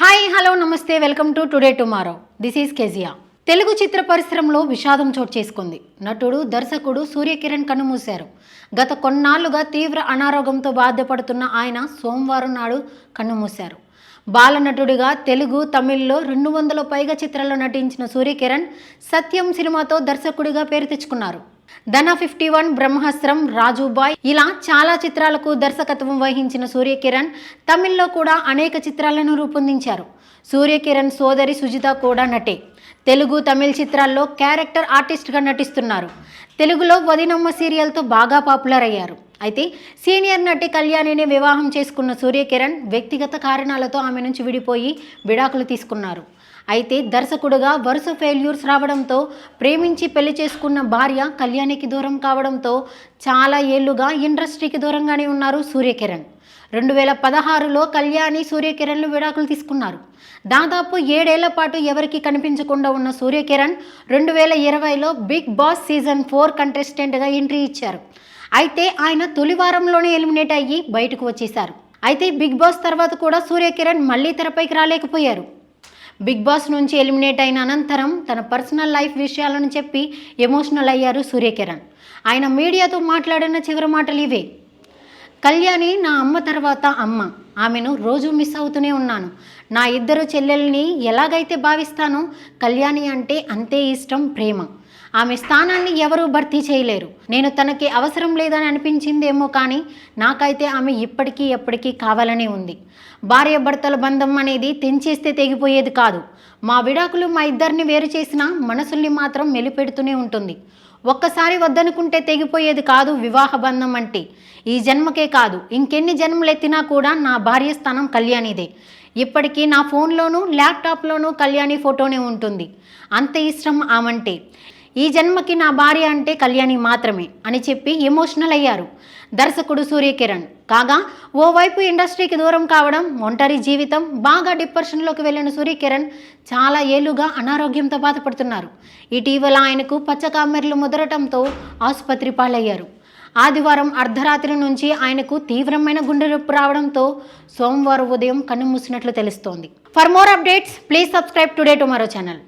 Hi hello నమస్తే welcome to today tomorrow. This is Kezia. Telugu చిత్ర పరిశ్రమలో విషాదం చోటు చేసుకుంది. నటుడు దర్శకుడు సూర్యకిరణ్ కన్నుమూశారు గత కొన్నాళ్ళుగా తీవ్ర అనారోగ్యంతో బాధపడుతున్న ఆయన సోమవారం నాడు కన్నుమూశారు బాలనటుడిగా తెలుగు తమిళ్ళో రెండు వందల పైగా చిత్రాల్లో నటించిన సూర్యకిరణ్ సత్యం సినిమాతో దర్శకుడిగా పేరు తెచ్చుకున్నారు. ధన ఫిఫ్టీ వన్ బ్రహ్మాస్త్రం రాజుబాయ్. ఇలా చాలా చిత్రాలకు దర్శకత్వం వహించిన సూర్యకిరణ్ తమిళ్ళో కూడా అనేక చిత్రాలను రూపొందించారు. సూర్యకిరణ్ సోదరి సుజిత కూడా నటే. తెలుగు తమిళ చిత్రాల్లో క్యారెక్టర్ ఆర్టిస్ట్గా నటిస్తున్నారు. తెలుగులో వదినమ్మ సీరియల్తో బాగా పాపులర్ అయ్యారు. అయితే సీనియర్ నటి కళ్యాణిని వివాహం చేసుకున్న సూర్యకిరణ్ వ్యక్తిగత కారణాలతో ఆమె నుంచి విడిపోయి విడాకులు తీసుకున్నారు. అయితే దర్శకుడుగా వరుస ఫెయిల్యూర్స్ రావడంతో ప్రేమించి పెళ్ళి చేసుకున్న భార్య కళ్యాణికి దూరం కావడంతో చాలా ఏళ్ళుగా ఇండస్ట్రీకి దూరంగానే ఉన్నారు సూర్యకిరణ్. రెండు వేల పదహారులో కళ్యాణి సూర్యకిరణ్లు విడాకులు తీసుకున్నారు. దాదాపు ఏడేళ్ళ పాటు ఎవరికి కనిపించకుండా ఉన్న సూర్యకిరణ్ రెండు వేల ఇరవైలో బిగ్ బాస్ సీజన్ ఫోర్ కంటెస్టెంట్గా ఎంట్రీ ఇచ్చారు. అయితే ఆయన తొలి వారంలోనే ఎలిమినేట్ అయ్యి బయటకు వచ్చేశారు. అయితే బిగ్ బాస్ తర్వాత కూడా సూర్యకిరణ్ మళ్ళీ తెరపైకి రాలేకపోయారు. బిగ్ బాస్ నుంచి ఎలిమినేట్ అయిన అనంతరం తన పర్సనల్ లైఫ్ విషయాలను చెప్పి ఎమోషనల్ అయ్యారు సూర్యకిరణ్. ఆయన మీడియాతో మాట్లాడిన చివరి మాటలు ఇవే. కళ్యాణి నా అమ్మ తర్వాత అమ్మ. ఆమెను రోజు మిస్ అవుతూనే ఉన్నాను. నా ఇద్దరు చెల్లెల్ని ఎలాగైతే భావిస్తానో కళ్యాణి అంటే అంతే ఇష్టం ప్రేమ. ఆమె స్థానాన్ని ఎవరూ భర్తీ చేయలేరు. నేను తనకి అవసరం లేదని అనిపించిందేమో కానీ నాకైతే ఆమె ఇప్పటికీ ఎప్పటికీ కావాలనే ఉంది. భార్య భర్తల బంధం అనేది తెంచేస్తే తెగిపోయేది కాదు. మా విడాకులు మా ఇద్దరిని వేరు చేసినా మనసుల్ని మాత్రం మెలిపెడుతూనే ఉంటుంది. ఒక్కసారి వద్దనుకుంటే తెగిపోయేది కాదు వివాహ బంధం అంటే. ఈ జన్మకే కాదు ఇంకెన్ని జన్మలెత్తినా కూడా నా భార్య స్థానం కళ్యాణిదే. ఇప్పటికీ నా ఫోన్లోనూ ల్యాప్టాప్లోనూ కళ్యాణి ఫోటోనే ఉంటుంది. అంత ఇష్టం ఆమంటే. ఈ జన్మకి నా భార్య అంటే కళ్యాణి మాత్రమే అని చెప్పి ఎమోషనల్ అయ్యారు. దర్శకుడు సూర్యకిరణ్. కాగా ఓవైపు ఇండస్ట్రీకి దూరం కావడం ఒంటరి జీవితం బాగా డిప్రెషన్లోకి వెళ్ళిన సూర్యకిరణ్ చాలా ఏళ్ళుగా అనారోగ్యంతో బాధపడుతున్నారు. ఇటీవల ఆయనకు పచ్చకామెర్లు ముదరటంతో ఆసుపత్రి పాలయ్యారు. ఆదివారం అర్ధరాత్రి నుంచి ఆయనకు తీవ్రమైన గుండె నొప్పి రావడంతో సోమవారం ఉదయం కన్నుమూసినట్లు తెలుస్తోంది. For more updates please subscribe today tomorrow channel